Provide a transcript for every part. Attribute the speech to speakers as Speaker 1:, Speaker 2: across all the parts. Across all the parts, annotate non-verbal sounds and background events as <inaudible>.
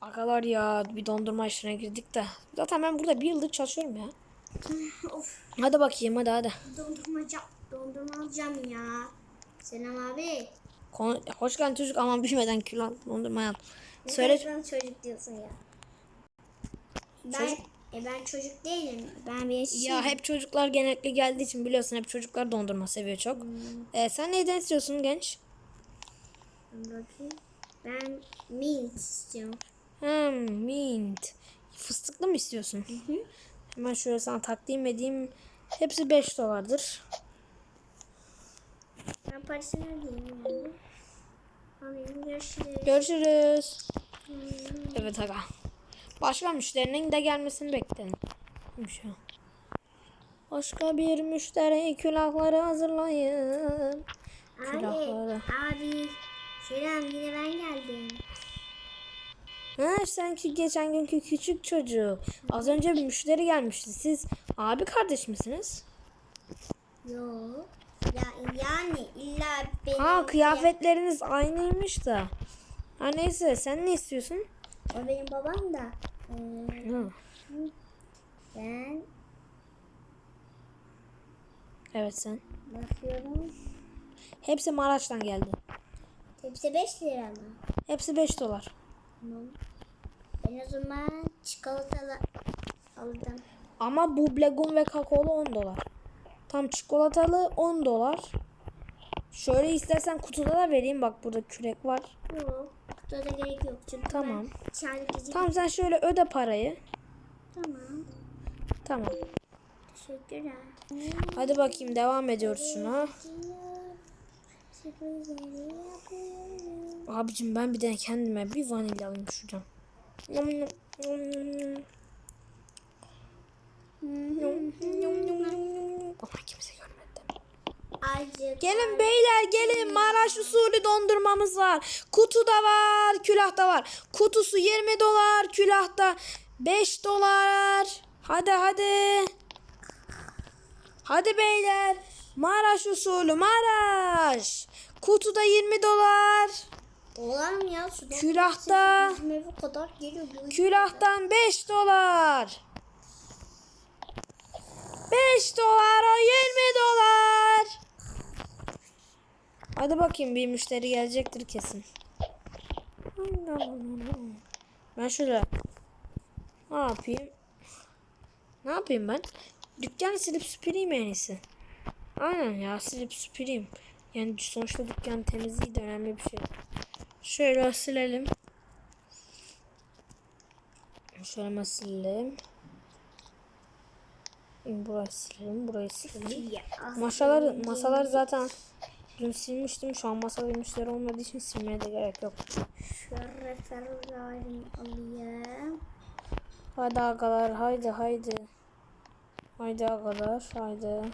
Speaker 1: Agalar ya bir dondurma işine girdik de. Zaten ben burada bir yıldır çalışıyorum ya. <laughs>
Speaker 2: of
Speaker 1: Hadi bakayım hadi hadi.
Speaker 2: dondurmaca dondurma alacağım ya. Selam abi.
Speaker 1: Konu- Hoş geldin çocuk ama büyümeden kilo al dondurma al.
Speaker 2: Ne
Speaker 1: Söyle.
Speaker 2: çocuk diyorsun ya. Ben,
Speaker 1: Çocuk-
Speaker 2: E ben çocuk değilim. Ben bir eşim.
Speaker 1: Ya hep çocuklar genellikle geldiği için biliyorsun hep çocuklar dondurma seviyor çok. Ee, sen neyden istiyorsun genç?
Speaker 2: Bakayım. Ben mint istiyorum.
Speaker 1: Hmm, mint. Fıstıklı mı istiyorsun? Hemen şöyle sana takdim edeyim. Hepsi 5 dolardır.
Speaker 2: Ben parasını ödeyeyim yani. Alayım görüşürüz.
Speaker 1: Görüşürüz. Evet aga. Başka müşterinin de gelmesini o? Başka bir müşteri külahları hazırlayın.
Speaker 2: Abi,
Speaker 1: Külahları.
Speaker 2: abi. Selam yine ben geldim.
Speaker 1: Ha sanki geçen günkü küçük çocuk. Az önce bir müşteri gelmişti. Siz abi kardeş misiniz?
Speaker 2: Yok. Ya yani illa benim.
Speaker 1: Ha kıyafetleriniz aynıymış da. Ha neyse sen ne istiyorsun?
Speaker 2: O benim babam da. Ee,
Speaker 1: Ha,
Speaker 2: ben
Speaker 1: evet sen.
Speaker 2: bakıyorum.
Speaker 1: Hepsi Maraş'tan geldi.
Speaker 2: Hepsi 5 lira mı?
Speaker 1: Hepsi 5 dolar.
Speaker 2: Tamam. Ben o zaman çikolatalı aldım.
Speaker 1: Ama bu Blegun ve kakaolu 10 dolar. Tam çikolatalı 10 dolar. Şöyle istersen kutuda da vereyim. Bak burada kürek var.
Speaker 2: Yok. Kutuda da gerek yok. Çünkü
Speaker 1: Tamam. Tamam sen şöyle öde parayı.
Speaker 2: Tamam.
Speaker 1: Tamam.
Speaker 2: Teşekkürler.
Speaker 1: Hadi bakayım devam ediyoruz şuna. Abicim ben bir de kendime bir vanilya alayım şuradan. Ama kimse görmedi.
Speaker 2: Azıcık.
Speaker 1: Gelin beyler gelin Maraş usulü dondurmamız var. Kutuda var, külahta var. Kutusu 20 dolar, külahta 5 dolar. Hadi hadi. Hadi beyler. Maraş usulü Maraş. Kutuda 20 dolar.
Speaker 2: Dolar mı ya? Dolar
Speaker 1: Külahta.
Speaker 2: Eve kadar geliyor.
Speaker 1: Külahtan 5 dolar. 5 dolar o 20 dolar. Hadi bakayım bir müşteri gelecektir kesin. Ben şöyle ne yapayım? Ne yapayım ben? Dükkanı silip süpüreyim en iyisi. Aynen ya silip süpüreyim. Yani sonuçta dükkan temizliği de önemli bir şey. Şöyle silelim. Şöyle silelim. Burayı silelim, burayı silelim. Masalar, masalar zaten dün silmiştim. Şu an masada müşteri olmadığı için silmeye de gerek yok.
Speaker 2: Şöyle ferrari alayım.
Speaker 1: Hadi agalar, haydi haydi. Haydi agalar, haydi.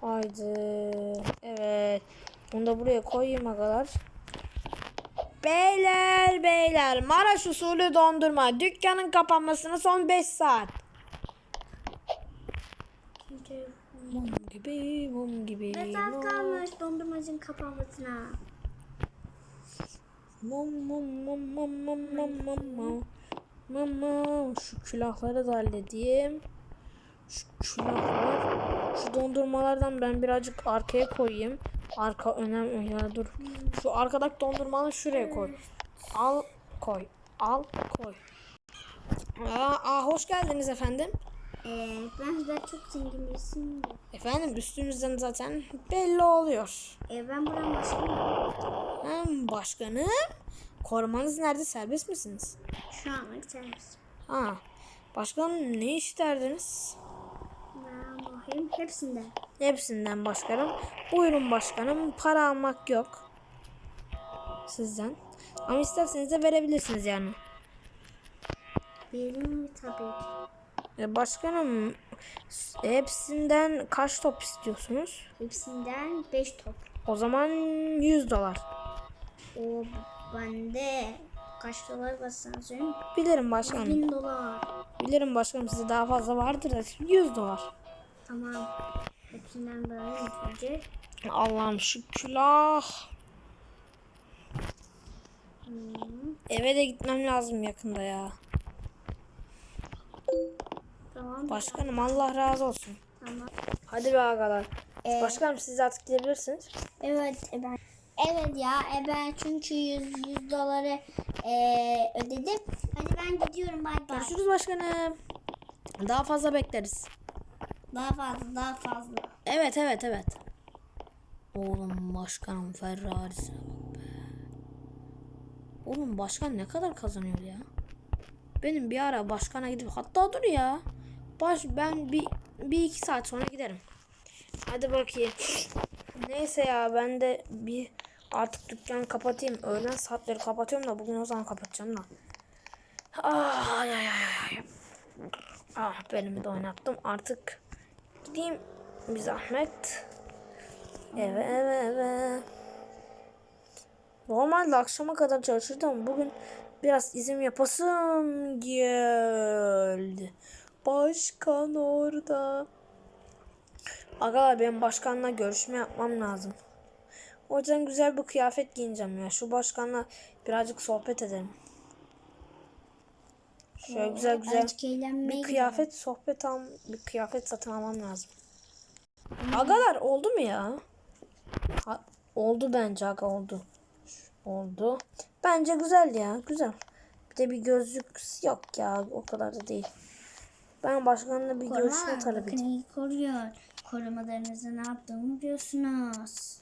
Speaker 1: Haydi. Evet. Bunu da buraya koyayım agalar. Beyler beyler Maraş usulü dondurma. Dükkanın kapanmasına son 5 saat. Mum gibi, mum gibi.
Speaker 2: Ne saat
Speaker 1: mum.
Speaker 2: kalmış dondurmacının kapanmasına.
Speaker 1: Mum mum mum mum mum mum mum mum. Mum mum. Şu külahları da halledeyim. Şu külahlar. Şu dondurmalardan ben birazcık arkaya koyayım. Arka önemli ya dur. Şu arkadaki dondurmaları şuraya koy. Al koy. Al koy. Aa, aa, hoş geldiniz efendim.
Speaker 2: Ee, ben de çok zengin birisiyim. de.
Speaker 1: Efendim üstünüzden zaten belli oluyor.
Speaker 2: Ee, ben buranın başkanıyım.
Speaker 1: Hem başkanım. Korumanız nerede serbest misiniz?
Speaker 2: Şu anlık servis.
Speaker 1: Ha. Başkanım ne isterdiniz?
Speaker 2: Ben bakayım hepsinde.
Speaker 1: Hepsinden başkanım. Buyurun başkanım. Para almak yok. Sizden. Ama isterseniz de verebilirsiniz yani.
Speaker 2: Mi tabii.
Speaker 1: E, Başkanım hepsinden kaç top istiyorsunuz?
Speaker 2: Hepsinden 5 top.
Speaker 1: O zaman 100 dolar.
Speaker 2: O bende kaç dolar söyleyeyim.
Speaker 1: Bilirim başkanım.
Speaker 2: 1000 dolar.
Speaker 1: Bilirim başkanım size daha fazla vardır da 100 dolar.
Speaker 2: Tamam. Hepsinden böyle önce.
Speaker 1: Allah'ım şu külah. Eve de gitmem lazım yakında ya.
Speaker 2: Tamam.
Speaker 1: Başkanım Allah razı olsun.
Speaker 2: Tamam.
Speaker 1: Hadi be agalar.
Speaker 2: Ee,
Speaker 1: Başkanım siz artık gidebilirsiniz.
Speaker 2: Evet e, ben. Evet ya e, ben çünkü 100, 100 doları e, ödedim. Hadi ben gidiyorum bay bay.
Speaker 1: Görüşürüz başkanım. Daha fazla bekleriz.
Speaker 2: Daha fazla daha fazla.
Speaker 1: Evet evet evet. Oğlum başkanım Ferrari'sine bak be. Oğlum başkan ne kadar kazanıyor ya? Benim bir ara başkana gidip hatta dur ya. Baş ben bir, bir iki saat sonra giderim. Hadi bakayım. Neyse ya ben de bir artık dükkanı kapatayım. Öğlen saatleri kapatıyorum da bugün o zaman kapatacağım da. Ah, ay, ay, ay. Ah belimi de oynattım. Artık gideyim bir zahmet. Eve eve eve. Normalde akşama kadar çalışırdım bugün biraz izin yapasım geldi. Başkan orada. Agalar benim başkanla görüşme yapmam lazım. O yüzden güzel bir kıyafet giyineceğim ya. Şu başkanla birazcık sohbet edelim. Şöyle güzel güzel
Speaker 2: eğlenmeye
Speaker 1: bir kıyafet sohbet al bir kıyafet satın almam lazım. Agalar oldu mu ya? Ha, oldu bence aga oldu. Oldu. Bence güzel ya güzel. Bir de bir gözlük yok ya o kadar da değil. Ben başkanla bir görüşme
Speaker 2: Koruma,
Speaker 1: talep
Speaker 2: bakın
Speaker 1: edeyim.
Speaker 2: iyi koruyor. Korumalarınızı ne yaptığımı biliyorsunuz.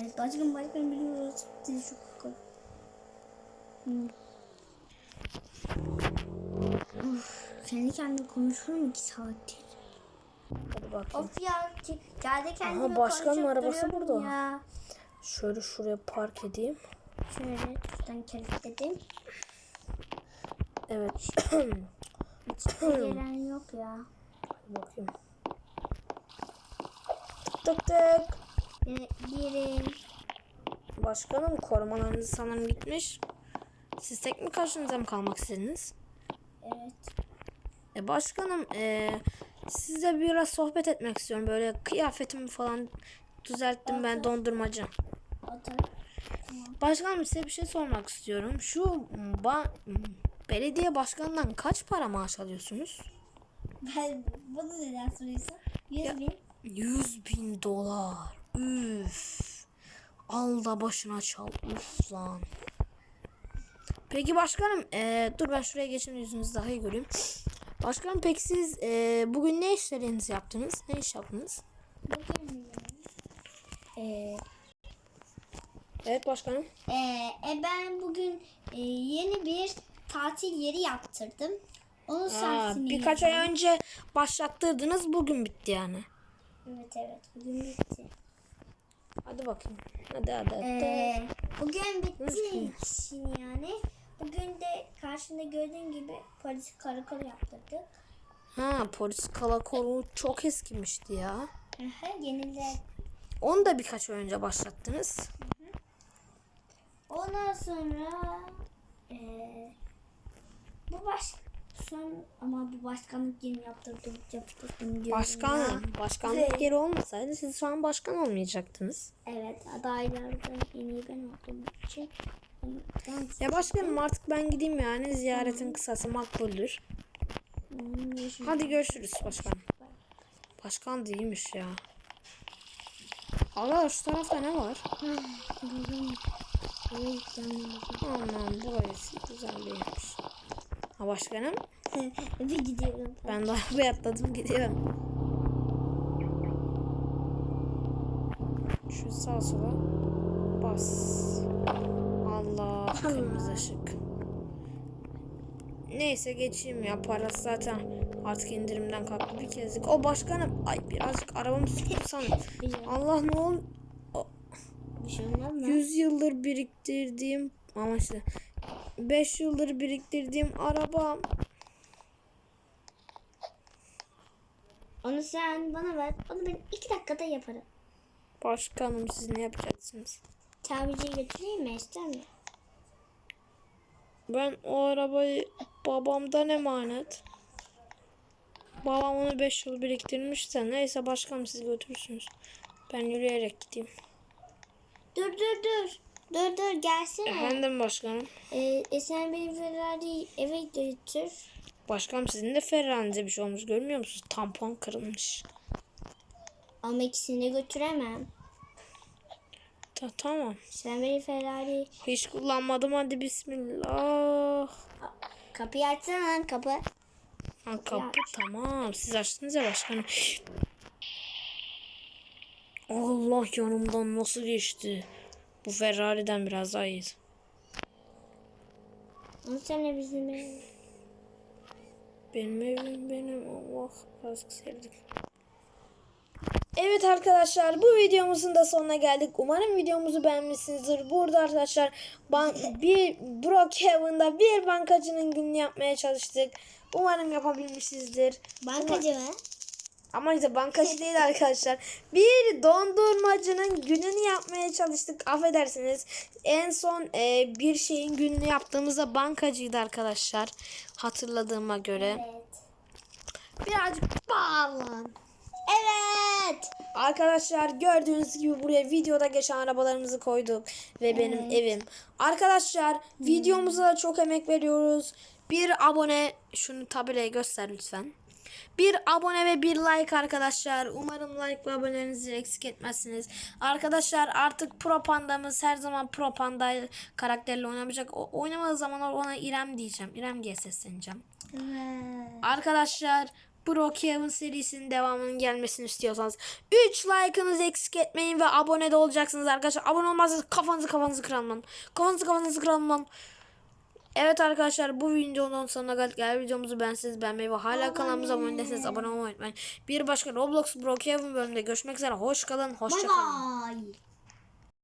Speaker 2: Evet başkan başkan biliyoruz. Sizi çok koru. Uf, kendi kendime konuşurum iki saattir.
Speaker 1: Hadi bakayım.
Speaker 2: Of ya geldi kendime
Speaker 1: Aha, başkanın arabası burada.
Speaker 2: Ya.
Speaker 1: Şöyle şuraya park edeyim.
Speaker 2: Şöyle şuradan kilitledim.
Speaker 1: Evet.
Speaker 2: Hiç <clears throat> gelen yok ya.
Speaker 1: Hadi bakayım. Tık tık.
Speaker 2: Bir- Girin.
Speaker 1: Başkanım korumalarınız sanırım gitmiş. Siz tek mi karşınıza mı kalmak istediniz?
Speaker 2: Evet.
Speaker 1: E başkanım e, size biraz sohbet etmek istiyorum. Böyle kıyafetimi falan düzelttim ben dondurmacı.
Speaker 2: Otur.
Speaker 1: Başkanım size bir şey sormak istiyorum. Şu ba- belediye başkanından kaç para maaş alıyorsunuz?
Speaker 2: Ben bunu neden soruyorsun? 100 bin.
Speaker 1: 100 bin dolar. Üf. Al da başına çal. Uf lan. Peki başkanım e, dur ben şuraya geçeyim yüzünüzü daha iyi göreyim. Başkanım peki siz e, bugün ne işlerinizi yaptınız? Ne iş yaptınız?
Speaker 2: Bugün ee,
Speaker 1: Evet başkanım.
Speaker 2: ee, e, ben bugün ee, yeni bir tatil yeri yaptırdım. Onun
Speaker 1: Aa, birkaç ay önce başlattırdınız bugün bitti yani.
Speaker 2: Evet evet bugün bitti.
Speaker 1: Hadi bakayım. Hadi hadi hadi.
Speaker 2: Ee, bugün bitti işin yani. Karşında gördüğün gibi polis karakol yaptırdık.
Speaker 1: Ha polis karakolu çok eskimişti ya.
Speaker 2: Aha, yenile.
Speaker 1: Onu da birkaç ay önce başlattınız.
Speaker 2: Ondan sonra ee, bu baş son ama bu başkanlık yeni yaptırdım yaptırdım diyorum ya.
Speaker 1: Başkanım, başkanlık yeri olmasaydı siz şu an başkan olmayacaktınız.
Speaker 2: Evet adaylardan en iyi ben olduğum için.
Speaker 1: Ya başkanım artık ben gideyim yani ziyaretin kısası makbuldür. Hadi görüşürüz başkanım. Başkan değilmiş ya. Allah şu tarafta ne var? Aman burası güzel değilmiş. Ha başkanım
Speaker 2: bir gidiyorum.
Speaker 1: ben de arabaya atladım gidiyorum. Şu sağ sola bas. Allah kırmızı ışık. Neyse geçeyim ya parası zaten artık indirimden kalktı bir kezlik. O başkanım ay birazcık arabamı sürsem. Allah ne ol
Speaker 2: Bir şey olmaz mı?
Speaker 1: 100 yıldır biriktirdiğim ama işte 5 yıldır biriktirdiğim arabam
Speaker 2: Onu sen bana ver. Onu ben iki dakikada yaparım.
Speaker 1: başkanım siz ne yapacaksınız?
Speaker 2: Tamirciye götüreyim mi? İster mi?
Speaker 1: Ben o arabayı babamdan emanet. Babam onu 5 yıl biriktirmişse neyse başkanım siz götürürsünüz. Ben yürüyerek gideyim.
Speaker 2: Dur dur dur. Dur dur gelsene.
Speaker 1: Efendim başkanım.
Speaker 2: Ee, e sen benim Ferrari eve götür.
Speaker 1: Başkanım sizin de Ferrari'nize bir şey olmuş görmüyor musunuz? Tampon kırılmış.
Speaker 2: Ama ikisini de götüremem.
Speaker 1: Ta tamam.
Speaker 2: Sen benim Ferrari...
Speaker 1: Hiç kullanmadım hadi bismillah.
Speaker 2: Kapıyı açsana kapı.
Speaker 1: Ha, kapı tamam. Siz açtınız ya başkanım. Allah yanımdan nasıl geçti? Bu Ferrari'den biraz daha iyi.
Speaker 2: Onu sen bizim ev.
Speaker 1: Benim evim benim. Allah biraz sevdik. Evet arkadaşlar bu videomuzun da sonuna geldik. Umarım videomuzu beğenmişsinizdir. Burada arkadaşlar ban- bir Brookhaven'da bir bankacının gününü yapmaya çalıştık. Umarım yapabilmişizdir.
Speaker 2: Bankacı mı?
Speaker 1: Ama işte bankacı değil arkadaşlar. Bir dondurmacının gününü yapmaya çalıştık. Affedersiniz. En son e, bir şeyin gününü yaptığımızda bankacıydı arkadaşlar. Hatırladığıma göre.
Speaker 2: Evet.
Speaker 1: Birazcık bağlan.
Speaker 2: Evet.
Speaker 1: Arkadaşlar gördüğünüz gibi buraya videoda geçen arabalarımızı koyduk. Ve benim evim. Arkadaşlar videomuza da çok emek veriyoruz. Bir abone şunu tabelaya göster lütfen. Bir abone ve bir like arkadaşlar. Umarım like ve abonelerinizi eksik etmezsiniz. Arkadaşlar artık Pro Panda'mız her zaman Pro Panda karakterle oynamayacak. O, oynamadığı zamanlar ona İrem diyeceğim. İrem diye sesleneceğim.
Speaker 2: Evet.
Speaker 1: Arkadaşlar Brookhaven serisinin devamının gelmesini istiyorsanız 3 like'ınızı eksik etmeyin ve abone de olacaksınız arkadaşlar. Abone olmazsanız kafanızı kafanızı kırarım lan. Kafanızı kafanızı kırarım lan. Evet arkadaşlar bu videonun sonuna geldik. Eğer videomuzu beğenseniz beğenmeyi ve hala kanalımıza abone değilseniz abone olmayı unutmayın. Bir başka Roblox Brookhaven bölümünde görüşmek üzere. Hoş kalın. Hoşça
Speaker 2: Bye
Speaker 1: kalın.
Speaker 2: bye.